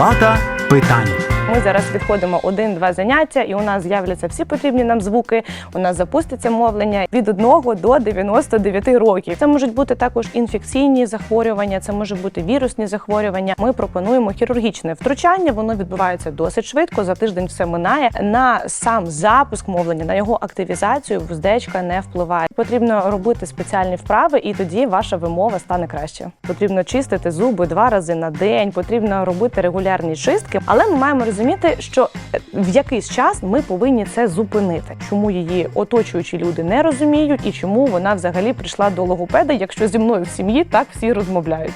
Палата питань. Ми зараз відходимо один-два заняття, і у нас з'являться всі потрібні нам звуки. У нас запуститься мовлення від 1 до 99 років. Це можуть бути також інфекційні захворювання, це може бути вірусні захворювання. Ми пропонуємо хірургічне втручання. Воно відбувається досить швидко. За тиждень все минає. На сам запуск мовлення, на його активізацію вуздечка не впливає. Потрібно робити спеціальні вправи, і тоді ваша вимова стане краще. Потрібно чистити зуби два рази на день. Потрібно робити регулярні чистки, але ми маємо розуміти, що е, в якийсь час ми повинні це зупинити. Чому її оточуючі люди не розуміють, і чому вона взагалі прийшла до логопеда, якщо зі мною в сім'ї так всі розмовляють.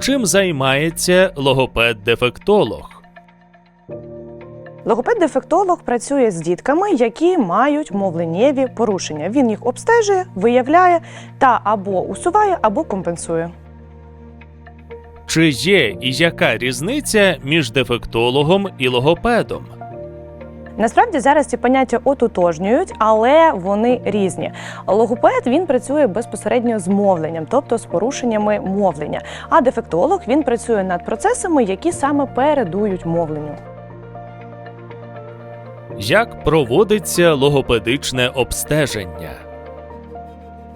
Чим займається логопед-дефектолог? Логопед-дефектолог працює з дітками, які мають мовленнєві порушення. Він їх обстежує, виявляє та або усуває, або компенсує. Чи є і яка різниця між дефектологом і логопедом? Насправді зараз ці поняття ототожнюють, але вони різні. Логопед він працює безпосередньо з мовленням, тобто з порушеннями мовлення. А дефектолог він працює над процесами, які саме передують мовленню. Як проводиться логопедичне обстеження?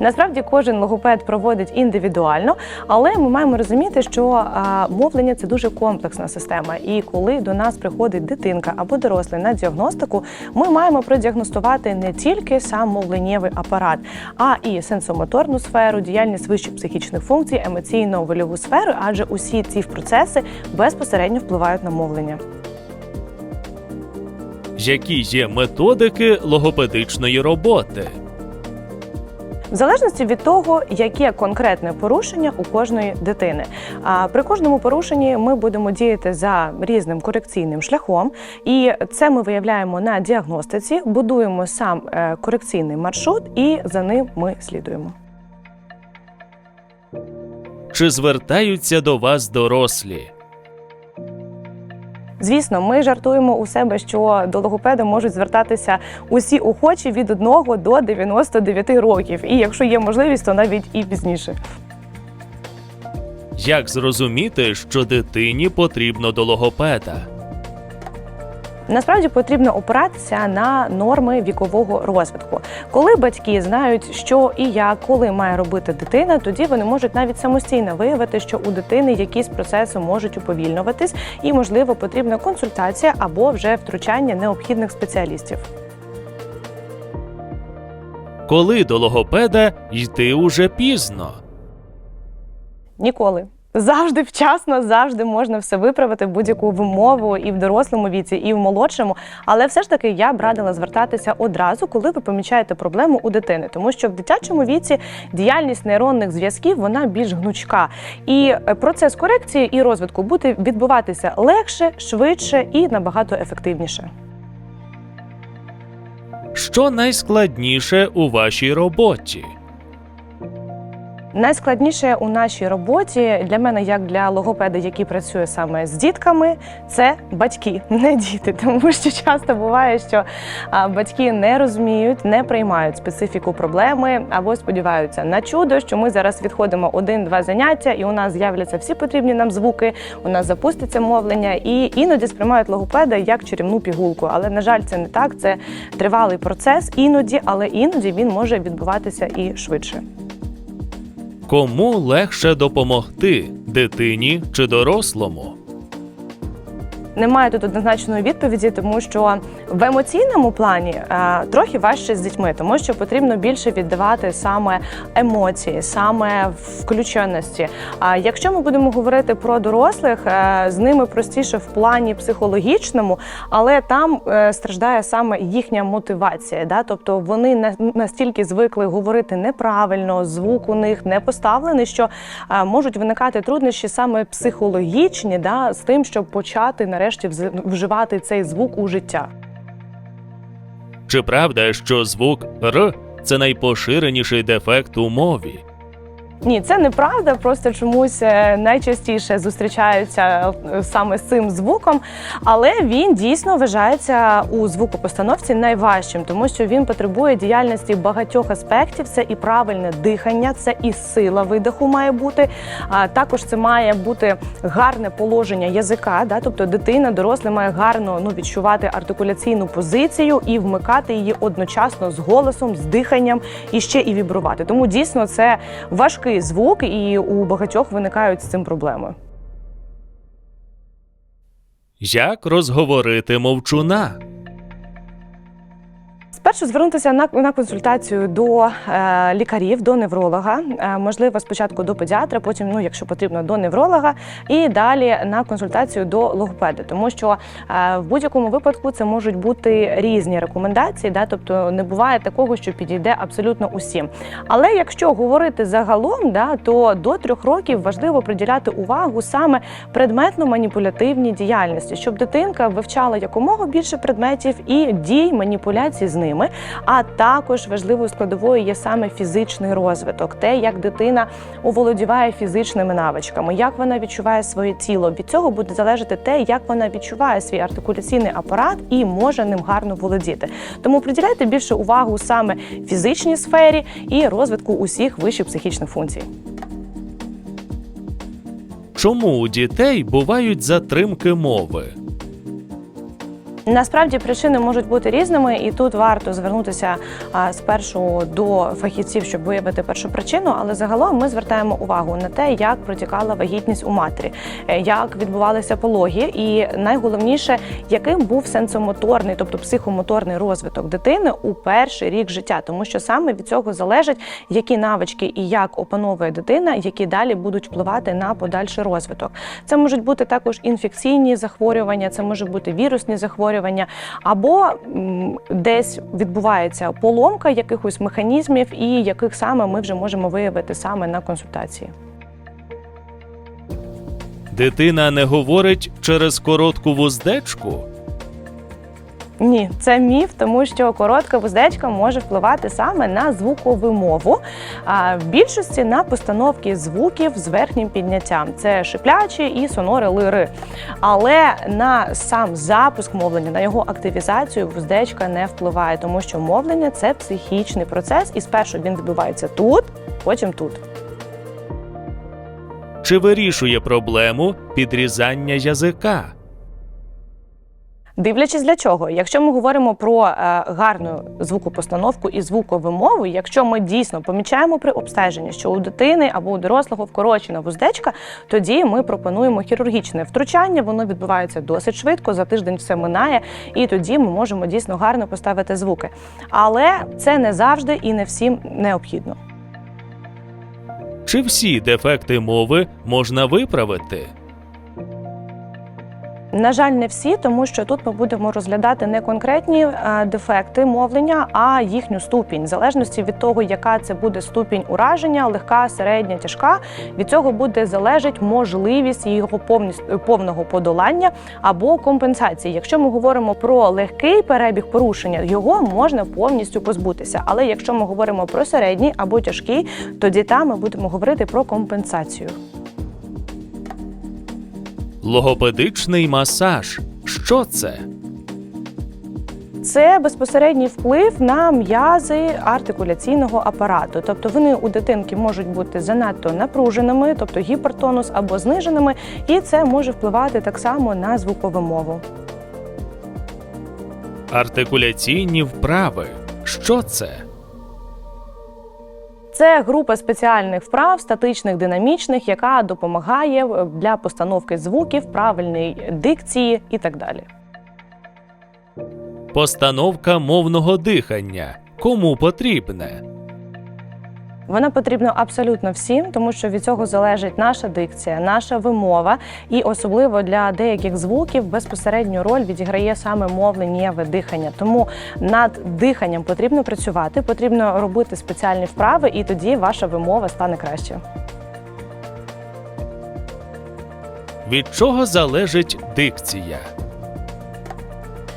Насправді кожен логопед проводить індивідуально, але ми маємо розуміти, що мовлення це дуже комплексна система. І коли до нас приходить дитинка або дорослий на діагностику, ми маємо продіагностувати не тільки сам мовленнєвий апарат, а і сенсомоторну сферу, діяльність вищих психічних функцій, емоційно-вольову сферу, адже усі ці процеси безпосередньо впливають на мовлення. Які є методики логопедичної роботи? В залежності від того, яке конкретне порушення у кожної дитини. А при кожному порушенні ми будемо діяти за різним корекційним шляхом, і це ми виявляємо на діагностиці, будуємо сам е, корекційний маршрут, і за ним ми слідуємо. Чи звертаються до вас дорослі? Звісно, ми жартуємо у себе, що до логопеда можуть звертатися усі охочі від 1 до 99 років, і якщо є можливість, то навіть і пізніше. Як зрозуміти, що дитині потрібно до логопеда? Насправді потрібно опиратися на норми вікового розвитку. Коли батьки знають, що і як, коли має робити дитина, тоді вони можуть навіть самостійно виявити, що у дитини якісь процеси можуть уповільнюватись, і можливо потрібна консультація або вже втручання необхідних спеціалістів. Коли до логопеда йти уже пізно? Ніколи. Завжди вчасно, завжди можна все виправити будь-яку вимову і в дорослому віці, і в молодшому. Але все ж таки я б радила звертатися одразу, коли ви помічаєте проблему у дитини, тому що в дитячому віці діяльність нейронних зв'язків вона більш гнучка, і е, процес корекції і розвитку буде відбуватися легше, швидше і набагато ефективніше. Що найскладніше у вашій роботі? Найскладніше у нашій роботі для мене, як для логопеда, який працює саме з дітками, це батьки, не діти. Тому що часто буває, що батьки не розуміють, не приймають специфіку проблеми або сподіваються на чудо, що ми зараз відходимо один-два заняття, і у нас з'являться всі потрібні нам звуки. У нас запуститься мовлення, і іноді сприймають логопеда як чарівну пігулку. Але на жаль, це не так. Це тривалий процес іноді, але іноді він може відбуватися і швидше. Кому легше допомогти дитині чи дорослому? Немає тут однозначної відповіді, тому що в емоційному плані е, трохи важче з дітьми, тому що потрібно більше віддавати саме емоції, саме включеності. А якщо ми будемо говорити про дорослих, е, з ними простіше в плані психологічному, але там е, страждає саме їхня мотивація. Да? Тобто вони на- настільки звикли говорити неправильно, звук у них не поставлений, що можуть виникати труднощі саме психологічні, да, з тим, щоб почати нарешті вз- вживати цей звук у життя. Чи правда, що звук Р це найпоширеніший дефект у мові? Ні, це неправда. Просто чомусь е, найчастіше зустрічаються е, саме з цим звуком, але він дійсно вважається у звукопостановці найважчим, тому що він потребує діяльності багатьох аспектів. Це і правильне дихання, це і сила видиху має бути. А також це має бути гарне положення язика. Да, тобто дитина, дорослий має гарно ну відчувати артикуляційну позицію і вмикати її одночасно з голосом, з диханням і ще і вібрувати. Тому дійсно це важкий звук, і у багатьох виникають з цим проблеми. Як розговорити мовчуна? Спершу звернутися на, на консультацію до е, лікарів, до невролога, е, можливо, спочатку до педіатра, потім, ну, якщо потрібно, до невролога, і далі на консультацію до логопеда, тому що е, в будь-якому випадку це можуть бути різні рекомендації, да, тобто не буває такого, що підійде абсолютно усім. Але якщо говорити загалом, да, то до трьох років важливо приділяти увагу саме предметно-маніпулятивній діяльності, щоб дитинка вивчала якомога більше предметів і дій маніпуляцій з ними. А також важливою складовою є саме фізичний розвиток, те, як дитина оволодіває фізичними навичками, як вона відчуває своє тіло. Від цього буде залежати те, як вона відчуває свій артикуляційний апарат і може ним гарно володіти. Тому приділяйте більше увагу саме фізичній сфері і розвитку усіх вищих психічних функцій. Чому у дітей бувають затримки мови? Насправді причини можуть бути різними, і тут варто звернутися спершу до фахівців, щоб виявити першу причину. Але загалом ми звертаємо увагу на те, як протікала вагітність у матері, е, як відбувалися пологи, і найголовніше, яким був сенсомоторний, тобто психомоторний розвиток дитини у перший рік життя, тому що саме від цього залежить, які навички і як опановує дитина, які далі будуть впливати на подальший розвиток. Це можуть бути також інфекційні захворювання, це може бути вірусні захворювання, або десь відбувається поломка якихось механізмів, і яких саме ми вже можемо виявити саме на консультації. Дитина не говорить через коротку вуздечку? Ні, це міф, тому що коротка вуздечка може впливати саме на звукову мову, а в більшості на постановки звуків з верхнім підняттям. Це шиплячі і сонори лири. Але на сам запуск мовлення, на його активізацію вуздечка не впливає, тому що мовлення це психічний процес, і спершу він відбувається тут, потім тут. Чи вирішує проблему підрізання язика? Дивлячись для чого, якщо ми говоримо про е, гарну звукопостановку і звуковимову, якщо ми дійсно помічаємо при обстеженні, що у дитини або у дорослого вкорочена вуздечка, тоді ми пропонуємо хірургічне втручання. Воно відбувається досить швидко, за тиждень все минає, і тоді ми можемо дійсно гарно поставити звуки. Але це не завжди і не всім необхідно. Чи всі дефекти мови можна виправити? На жаль, не всі, тому що тут ми будемо розглядати не конкретні е, дефекти мовлення, а їхню ступінь, в залежності від того, яка це буде ступінь ураження, легка, середня, тяжка. Від цього буде залежить можливість його повністю повного подолання або компенсації. Якщо ми говоримо про легкий перебіг порушення, його можна повністю позбутися. Але якщо ми говоримо про середній або тяжкий, тоді там ми будемо говорити про компенсацію. Логопедичний масаж. Що це? Це безпосередній вплив на м'язи артикуляційного апарату. Тобто вони у дитинки можуть бути занадто напруженими, тобто гіпертонус або зниженими, і це може впливати так само на звукову мову. Артикуляційні вправи. Що це? Це група спеціальних вправ, статичних, динамічних, яка допомагає е, для постановки звуків, правильної дикції і так далі. Постановка мовного дихання. Кому потрібне? Вона потрібна абсолютно всім, тому що від цього залежить наша дикція, наша вимова, і особливо для деяких звуків безпосередню роль відіграє саме мовленнєве дихання. Тому над диханням потрібно працювати, потрібно робити спеціальні вправи, і тоді ваша вимова стане краще. Від чого залежить дикція?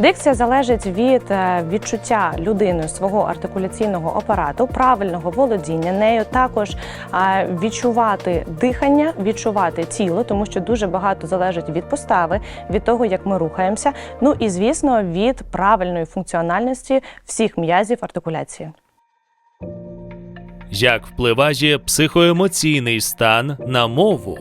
Дикція залежить від е, відчуття людиною свого артикуляційного апарату, правильного володіння нею, також е, відчувати дихання, відчувати тіло, тому що дуже багато залежить від постави, від того, як ми рухаємося. Ну і звісно, від правильної функціональності всіх м'язів артикуляції. Як впливає психоемоційний стан на мову?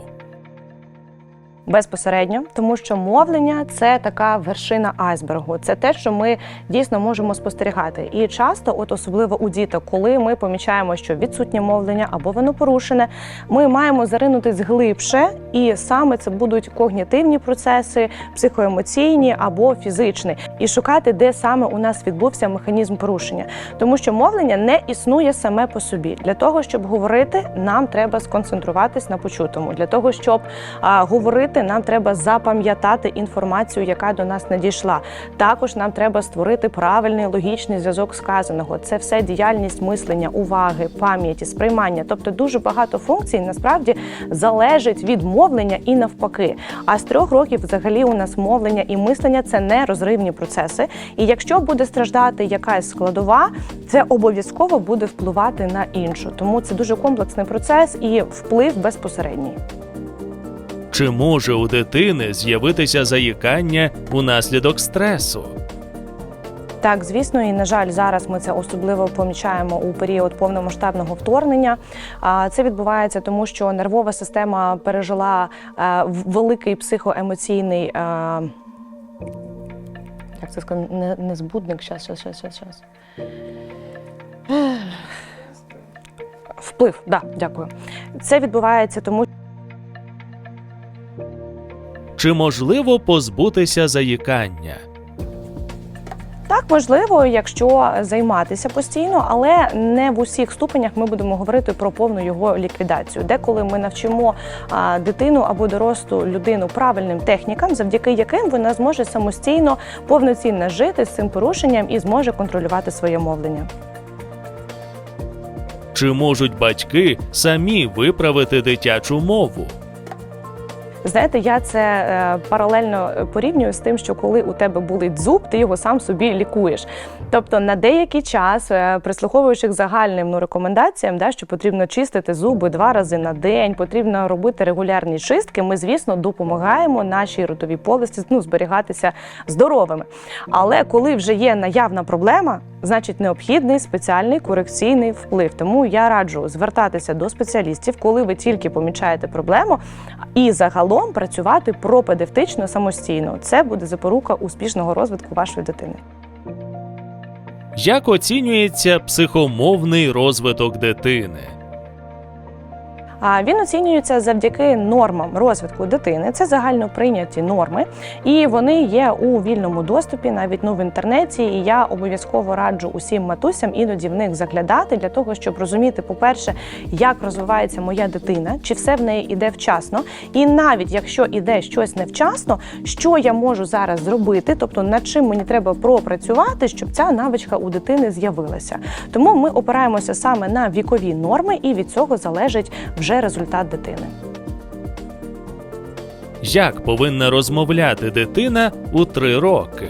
Безпосередньо, тому що мовлення це така вершина айсбергу. Це те, що ми дійсно можемо спостерігати. І часто, от особливо у діток, коли ми помічаємо, що відсутнє мовлення або воно порушене, ми маємо заринутись глибше, і саме це будуть когнітивні процеси, психоемоційні або фізичні, і шукати, де саме у нас відбувся механізм порушення, тому що мовлення не існує саме по собі. Для того щоб говорити, нам треба сконцентруватись на почутому. Для того щоб а, говорити, нам треба запам'ятати інформацію, яка до нас надійшла. Також нам треба створити правильний логічний зв'язок сказаного. Це все діяльність мислення, уваги, пам'яті, сприймання. Тобто дуже багато функцій насправді залежить від мовлення і навпаки. А з трьох років взагалі у нас мовлення і мислення це не розривні процеси. І якщо буде страждати якась складова, це обов'язково буде впливати на іншу. Тому це дуже комплексний процес і вплив безпосередній. Чи може у дитини з'явитися заїкання унаслідок стресу? Так, звісно, і на жаль, зараз ми це особливо помічаємо у період повномасштабного вторгнення. Це відбувається тому, що нервова система пережила е, великий психоемоційний. е, Як це сказати, не, збудник, щас, щас, щас, щас. Вплив, да, дякую. Це відбувається тому, Чи можливо позбутися заїкання? Так, можливо, якщо займатися постійно, але не в усіх ступенях ми будемо говорити про повну його ліквідацію. Деколи ми навчимо дитину або дорослу людину правильним технікам, завдяки яким вона зможе самостійно повноцінно жити з цим порушенням і зможе контролювати своє мовлення. Чи можуть батьки самі виправити дитячу мову? Знаєте, я це е, паралельно порівнюю з тим, що коли у тебе болить зуб, ти його сам собі лікуєш. Тобто на деякий час, е, прислуховуючи к загальним ну, рекомендаціям, да, що потрібно чистити зуби два рази на день, потрібно робити регулярні чистки, ми, звісно, допомагаємо нашій ротовій полості ну, зберігатися здоровими. Але коли вже є наявна проблема, значить необхідний спеціальний корекційний вплив. Тому я раджу звертатися до спеціалістів, коли ви тільки помічаєте проблему, і загалом працювати пропедевтично самостійно. Це буде запорука успішного розвитку вашої дитини. Як оцінюється психомовний розвиток дитини? А він оцінюється завдяки нормам розвитку дитини. Це загально прийняті норми, і вони є у вільному доступі, навіть ну в інтернеті. І я обов'язково раджу усім матусям іноді в них заглядати для того, щоб розуміти, по-перше, як розвивається моя дитина, чи все в неї іде вчасно, і навіть якщо іде щось невчасно, що я можу зараз зробити, тобто над чим мені треба пропрацювати, щоб ця навичка у дитини з'явилася. Тому ми опираємося саме на вікові норми, і від цього залежить вже результат дитини. Як повинна розмовляти дитина у три роки?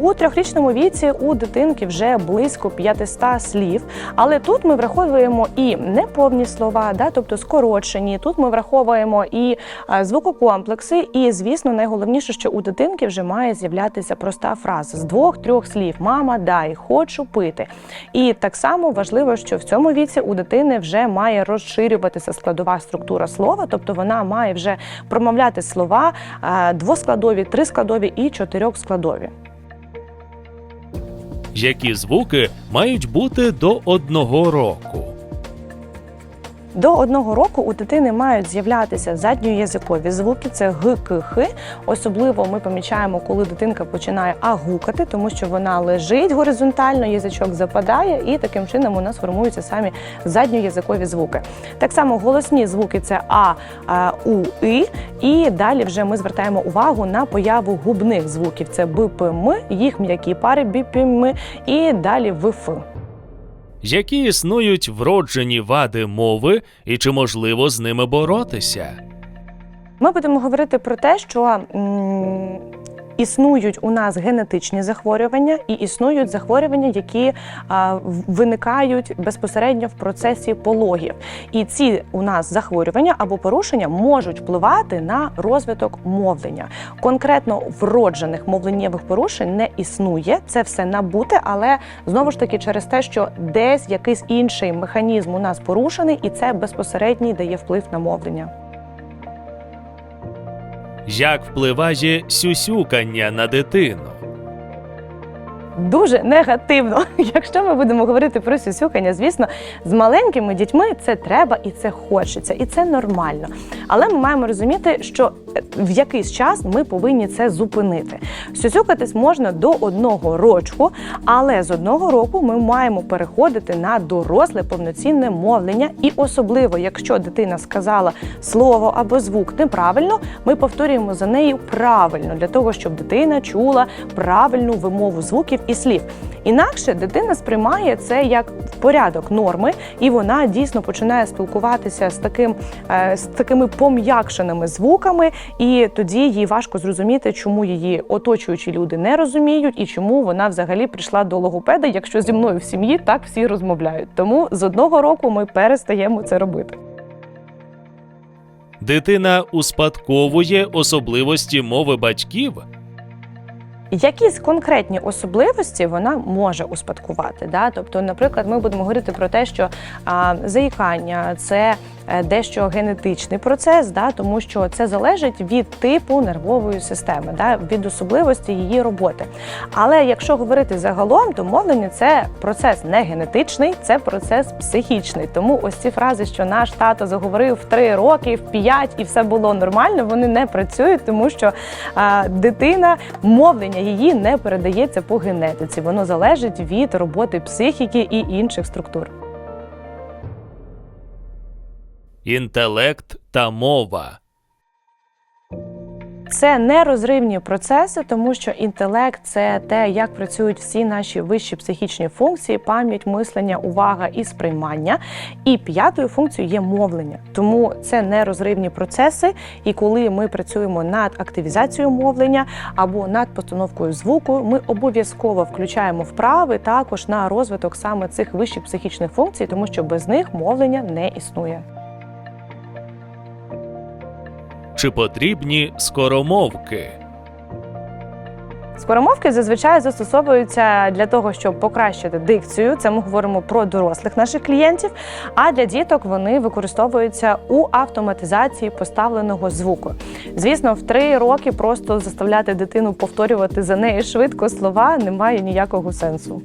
У трьохрічному віці у дитинки вже близько 500 слів, але тут ми враховуємо і неповні слова, да, тобто скорочені. Тут ми враховуємо і звукокомплекси. І, звісно, найголовніше, що у дитинки вже має з'являтися проста фраза з двох-трьох слів: Мама, дай, хочу пити. І так само важливо, що в цьому віці у дитини вже має розширюватися складова структура слова, тобто вона має вже промовляти слова двоскладові, трискладові і чотирьохскладові. Які звуки мають бути до одного року? До одного року у дитини мають з'являтися задньоязикові звуки, це г, к, х. Особливо ми помічаємо, коли дитинка починає агукати, тому що вона лежить горизонтально, язичок западає, і таким чином у нас формуються самі задньоязикові звуки. Так само голосні звуки це а, а у, і. І далі вже ми звертаємо увагу на появу губних звуків. Це б, п, м, їх м'які пари бі, пі, м, і далі в, ф. Які існують вроджені вади мови і чи можливо з ними боротися? Ми будемо говорити про те, що Існують у нас генетичні захворювання і існують захворювання, які виникають безпосередньо в процесі пологів. І ці у нас захворювання або порушення можуть впливати на розвиток мовлення. Конкретно вроджених мовленнєвих порушень не існує. Це все набуте, але знову ж таки через те, що десь якийсь інший механізм у нас порушений, і це безпосередній дає вплив на мовлення. Як впливає сюсюкання на дитину? Дуже негативно. Якщо ми будемо говорити про сюсюкання, звісно, з маленькими дітьми це треба і це хочеться, і це нормально. Але ми маємо розуміти, що е, в якийсь час ми повинні це зупинити. Сюсюкатись можна до одного рочку, але з одного року ми маємо переходити на доросле повноцінне мовлення. І особливо, якщо дитина сказала слово або звук неправильно, ми повторюємо за нею правильно для того, щоб дитина чула правильну вимову звуків і слів. Інакше дитина сприймає це як порядок норми, і вона дійсно починає спілкуватися з таким е, з такими пом'якшеними звуками, і тоді їй важко зрозуміти, чому її оточуючі люди не розуміють і чому вона взагалі прийшла до логопеда, якщо зі мною в сім'ї так всі розмовляють. Тому з одного року ми перестаємо це робити. Дитина успадковує особливості мови батьків. Якісь конкретні особливості вона може успадкувати. Да? Тобто, наприклад, ми будемо говорити про те, що а, заїкання це дещо генетичний процес, да? тому що це залежить від типу нервової системи, да? від особливості її роботи. Але якщо говорити загалом, то мовлення це процес не генетичний, це процес психічний. Тому ось ці фрази, що наш тато заговорив в 3 роки, в 5 і все було нормально, вони не працюють, тому що а, дитина мовлення її не передається по генетиці. Воно залежить від роботи психіки і інших структур. Інтелект та мова. Це нерозривні процеси, тому що інтелект це те, як працюють всі наші вищі психічні функції, пам'ять, мислення, увага і сприймання. І п'ятою функцією є мовлення. Тому це нерозривні процеси. І коли ми працюємо над активізацією мовлення або над постановкою звуку, ми обов'язково включаємо вправи також на розвиток саме цих вищих психічних функцій, тому що без них мовлення не існує. Чи потрібні скоромовки? Скоромовки зазвичай застосовуються для того, щоб покращити дикцію. Це ми говоримо про дорослих наших клієнтів. А для діток вони використовуються у автоматизації поставленого звуку. Звісно, в три роки просто заставляти дитину повторювати за нею швидко слова немає ніякого сенсу.